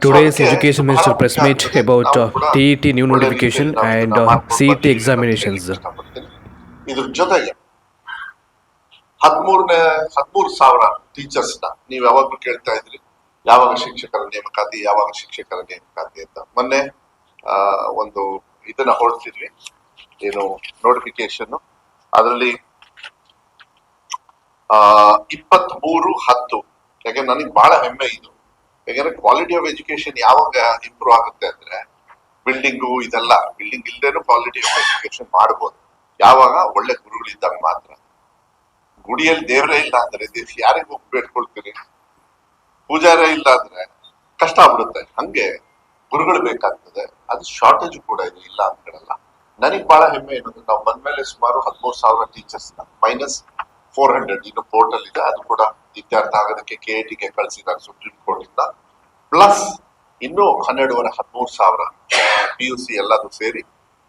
Today's Education Minister press meet about ನಾವು uh, TET new notification and uh, CET examinations. ಇದ್ರ ಜೊತೆಗೆ ಹದಿಮೂರನೇ ಹದಿಮೂರು ಸಾವಿರ ಟೀಚರ್ಸ್ನ ಯಾವಾಗಲೂ ಕೇಳ್ತಾ ಇದ್ರಿ. ಯಾವಾಗ ಶಿಕ್ಷಕರ ನೇಮಕಾತಿ ಯಾವಾಗ ಶಿಕ್ಷಕರ ನೇಮಕಾತಿ ಅಂತ. ಮೊನ್ನೆ ಒಂದು ಇದನ್ನ ಹೊರಡ್ತಿದ್ವಿ ಏನು ನೋಟಿಫಿಕೇಶನ್ ಅದರಲ್ಲಿ ಇಪ್ಪತ್ತ್ ಮೂರು ಹತ್ತು. ಯಾಕೆ ನನಗೆ ಬಹಳ ಹೆಮ್ಮೆ ಇದು. ಯಾಕಂದ್ರೆ ಕ್ವಾಲಿಟಿ ಆಫ್ ಎಜುಕೇಶನ್ ಯಾವಾಗ ಇಂಪ್ರೂವ್ ಆಗುತ್ತೆ ಅಂದ್ರೆ ಬಿಲ್ಡಿಂಗು ಇದೆಲ್ಲ ಬಿಲ್ಡಿಂಗ್ ಇಲ್ದೇನು ಕ್ವಾಲಿಟಿ ಆಫ್ ಎಜುಕೇಶನ್ ಮಾಡ್ಬೋದು. ಯಾವಾಗ? ಒಳ್ಳೆ ಗುರುಗಳಿದ್ದಾಗ ಮಾತ್ರ. ಗುಡಿಯಲ್ಲಿ ದೇವರೇ ಇಲ್ಲ ಅಂದ್ರೆ ಯಾರಿಗೆ ಹೋಗಿ ಬೇಡ್ಕೊಳ್ತೀರಿ ಪೂಜಾರೇ ಇಲ್ಲ ಅಂದ್ರೆ ಕಷ್ಟ ಆಗ್ಬಿಡುತ್ತೆ. ಹಂಗೆ ಗುರುಗಳು ಬೇಕಾಗ್ತದೆ. ಅದು ಶಾರ್ಟೇಜ್ ಕೂಡ ಇದೆ ಇಲ್ಲ ಅಂತ ಹೇಳಲ್ಲ. ನನಗೆ ಬಹಳ ಹೆಮ್ಮೆ ಏನಂದ್ರೆ ನಾವು ಬಂದ್ಮೇಲೆ ಸುಮಾರು ಹದಿಮೂರು ಸಾವಿರ ಟೀಚರ್ಸ್ ಮೈನಸ್ ಫೋರ್ ಹಂಡ್ರೆಡ್ ಇನ್ನು ಪೋರ್ಟಲ್ ಇದೆ, ಅದು ಕೂಡ ಇತ್ಯರ್ಥ ಆಗೋದಕ್ಕೆ ಕೆ ಐ ಟಿಗೆ ಕಳಿಸಿದ್ದಾರೆ ಸುಪ್ರೀಂ ಕೋರ್ಟ್ ಇಂದ. ಪ್ಲಸ್ ಇನ್ನು ಹನ್ನೆರಡುವರೆ ಹದಿಮೂರು ಸಾವಿರ ಪಿ ಯು ಸಿ ಎಲ್ಲದೂ ಸೇರಿ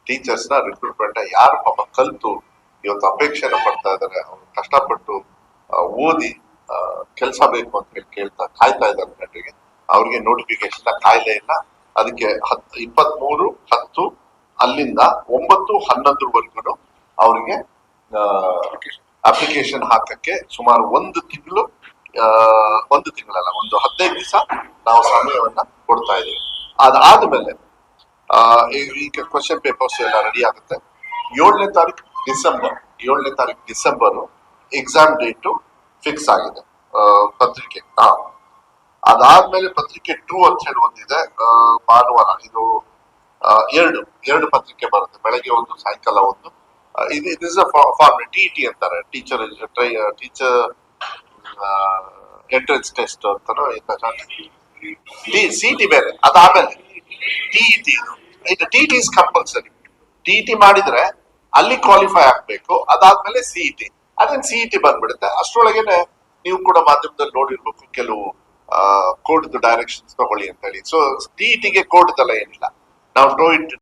ಟೀಚರ್ಸ್ನ ರಿಕ್ರೂಟ್ಮೆಂಟ್ ಯಾರು ಪಾಪ ಕಲ್ತು ಇವತ್ತು ಅಪೇಕ್ಷೆನ ಪಡ್ತಾ ಇದ್ದಾರೆ ಅವ್ರು ಕಷ್ಟಪಟ್ಟು ಓದಿ ಕೆಲಸ ಬೇಕು ಅಂತ ಹೇಳಿ ಕೇಳ್ತಾ ಕಾಯ್ತಾ ಇದ್ದಾರೆ ಜನರಿಗೆ. ಅವ್ರಿಗೆ ನೋಟಿಫಿಕೇಶನ್ ಕಾಯಿಲೆ ಇಲ್ಲ. ಅದಕ್ಕೆ ಹತ್ತು ಇಪ್ಪತ್ತ್ ಮೂರು ಹತ್ತು ಅಲ್ಲಿಂದ ಒಂಬತ್ತು ಹನ್ನೊಂದರವರೆಗೂ ಅವರಿಗೆ ಅಪ್ಲಿಕೇಶನ್ ಹಾಕಕ್ಕೆ ಸುಮಾರು ಒಂದು ತಿಂಗಳು ಒಂದು ತಿಂಗಳಲ್ಲ ಒಂದು ಹದಿನೈದು ದಿವಸ ನಾವು ಸಮಯವನ್ನ ಕೊಡ್ತಾ ಇದ್ದೀವಿ. ಅದಾದ್ಮೇಲೆ ಆ, ಈ- ಈಗ ಕ್ವಶನ್ ಪೇಪರ್ಸ್ ಎಲ್ಲ ರೆಡಿ ಆಗುತ್ತೆ. ಏಳನೇ ತಾರೀಕು ಡಿಸೆಂಬರ್ ಏಳನೇ ತಾರೀಕು ಡಿಸೆಂಬರ್ ಎಕ್ಸಾಮ್ ಡೇಟು ಫಿಕ್ಸ್ ಆಗಿದೆ ಪತ್ರಿಕೆ. ಹಾ ಅದಾದ್ಮೇಲೆ ಪತ್ರಿಕೆ ಟೂ ಅಂತ ಹೇಳಿ ಒಂದಿದೆ ಭಾನುವಾರ ಇದು ಎರಡು ಎರಡು ಪತ್ರಿಕೆ ಬರುತ್ತೆ ಬೆಳಗ್ಗೆ ಒಂದು ಸಾಯಂಕಾಲ ಒಂದು. ಇದು is a form T T ಅಂತಾರೆ ಟೀಚರ್ ಟೀಚರ್ ಎಂಟ್ರೆನ್ಸ್ ಟೆಸ್ಟ್ ಅಂತಾನೂ ಸಿ ಟಿ ಬೇರೆ ಅದಾದ್ಮೇಲೆ. ಟಿ ಟಿ ಇದು T T is compulsory T T ಮಾಡಿದ್ರೆ ಅಲ್ಲಿ ಕ್ವಾಲಿಫೈ ಆಗ್ಬೇಕು, ಅದಾದ್ಮೇಲೆ ಸಿ ಟಿ ಅದೇನು ಸಿ ಟಿ ಬಂದ್ಬಿಡುತ್ತೆ? ಅಷ್ಟ್ರೊಳಗೇನೆ ನೀವು ಕೂಡ ಮಾಧ್ಯಮದಲ್ಲಿ ನೋಡಿರ್ಬೇಕು, ಕೆಲವು ಕೋರ್ಟ್ ಡೈರೆಕ್ಷನ್ಸ್ ತಗೊಳ್ಳಿ ಅಂತ ಹೇಳಿ. ಸೊ ಟಿ ಟಿಗೆ ಕೋರ್ಟ್ ಏನಿಲ್ಲ. ನಾವು ನೋ ಇಟ್